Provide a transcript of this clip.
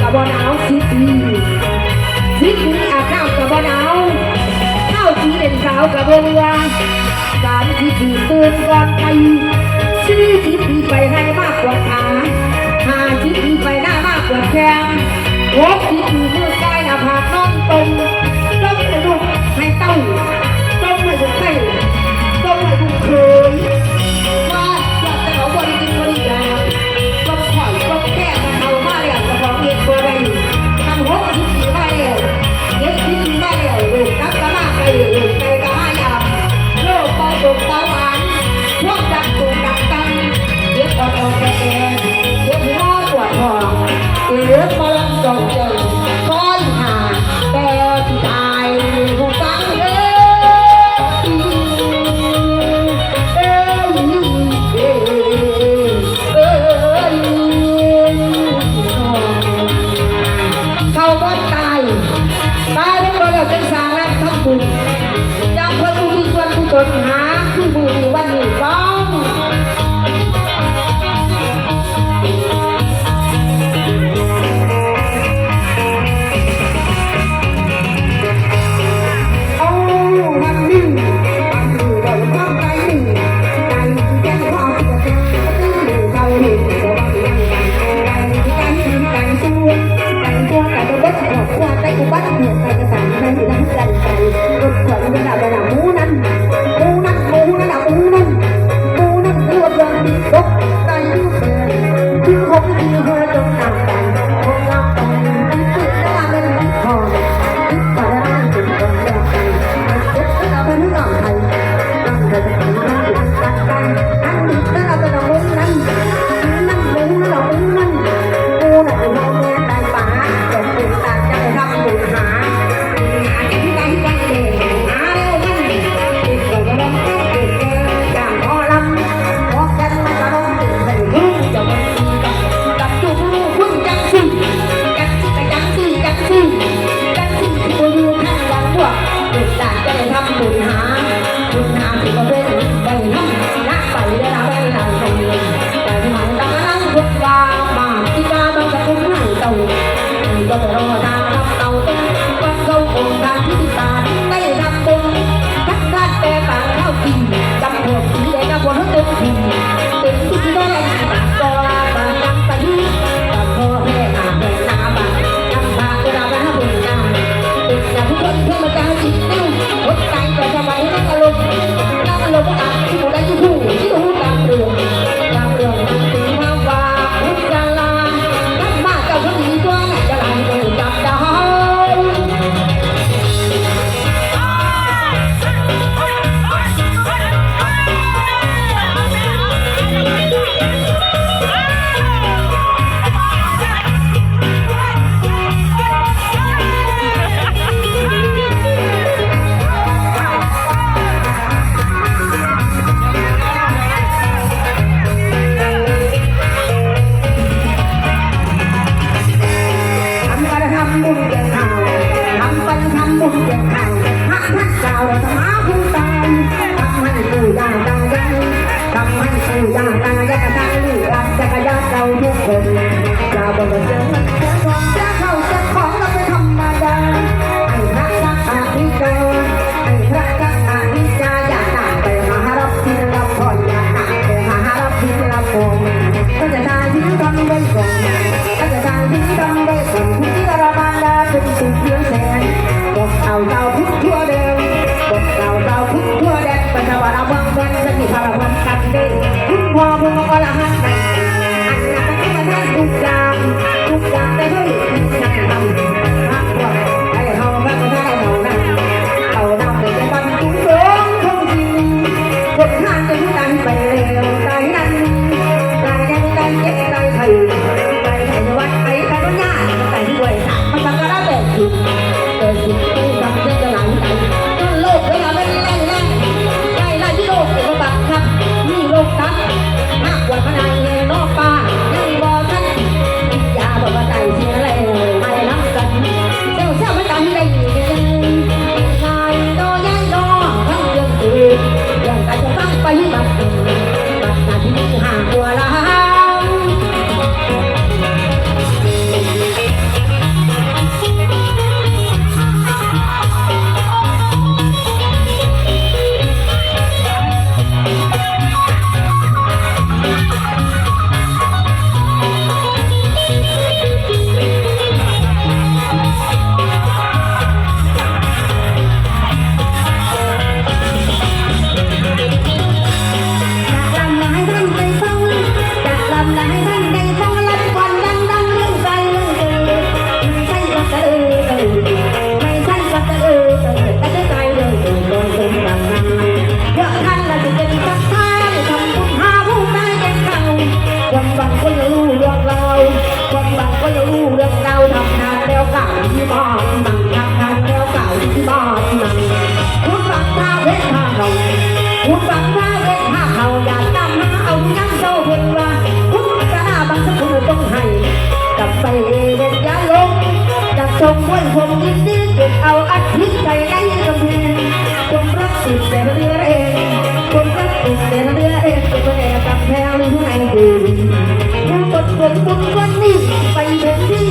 กับบ่หนาวสิบปีสิบปีอาบน้ำกับบ่หนาวเข้าจีเป็นสาวกับบ่เรือสามสิบปีตื่นก่อนไปสี่สิบปีไปให้มากกว่า พวกจักลุ่มดักกันเลือออกออกกระเทยเลือดหัวหองเลือดมลังสองใจ 菊花儿都 ย่างตาอยากระตังรัอยากรยากไนเราทุกคนจะบ่นเจอจะเข้าจะค อรหันต์อันนั้นเป็ไมันบุกลา จงม้วนผมยิ้มดื้อเเอาอัดทิตย์ใจไร้กำแพงจงรักสุดแต่เรือเองจงรักสุดแต่เรือเองจงแอบกับแพลวอยู่ในดีแล้วกดผมบุญวันนี้ไปเป็นที่